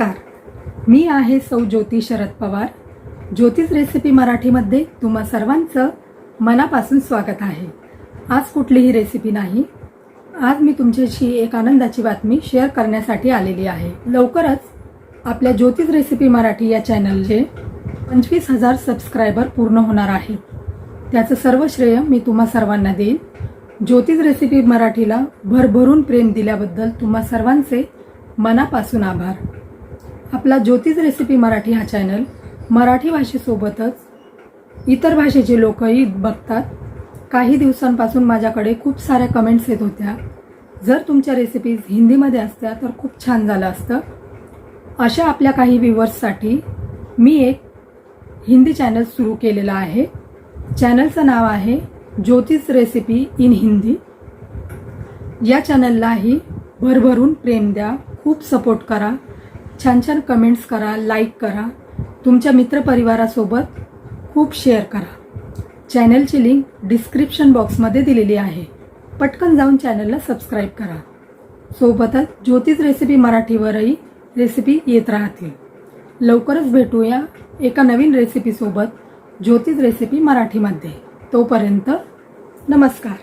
नमस्कार. मी आहे सौ ज्योती शरद पवार. ज्योतिष रेसिपी मराठीमध्ये तुम्हा सर्वांचं मनापासून स्वागत आहे. आज कुठलीही रेसिपी नाही. आज मी तुमच्याशी एक आनंदाची बातमी शेअर करण्यासाठी आलेली आहे. लवकरच आपल्या ज्योतिष रेसिपी मराठी या चॅनलचे पंचवीस हजार सबस्क्रायबर पूर्ण होणार आहेत. त्याचं सर्व श्रेय मी तुम्हा सर्वांना देईन. ज्योतिष रेसिपी मराठीला भरभरून प्रेम दिल्याबद्दल तुम्हा सर्वांचे मनापासून आभार. आपला ज्योतिष रेसिपी मराठी हा चॅनल मराठी भाषेसोबतच इतर भाषेचे लोकही बघतात. काही दिवसांपासून माझ्याकडे खूप साऱ्या कमेंट्स येत होत्या. जर तुमच्या रेसिपीज हिंदीमध्ये असत्या तर खूप छान झालं असतं. अशा आपल्या काही व्ह्युअर्ससाठी मी एक हिंदी चॅनल सुरू केलेलं आहे. चॅनलचं नाव आहे ज्योतिष रेसिपी इन हिंदी. या चॅनललाही भरभरून प्रेम द्या खूप सपोर्ट करा. छान छान कमेंट्स करा लाईक करा. तुमच्या मित्रपरिवारासोबत खूप शेअर करा. चॅनलची लिंक डिस्क्रिप्शन बॉक्समध्ये दिलेली आहे. पटकन जाऊन चॅनलला सबस्क्राईब करा. सोबतच ज्योतिष रेसिपी मराठीवरही रेसिपी येत राहतील. लवकरच भेटूया एका नवीन रेसिपीसोबत ज्योतिष रेसिपी मराठीमध्ये. तोपर्यंत नमस्कार.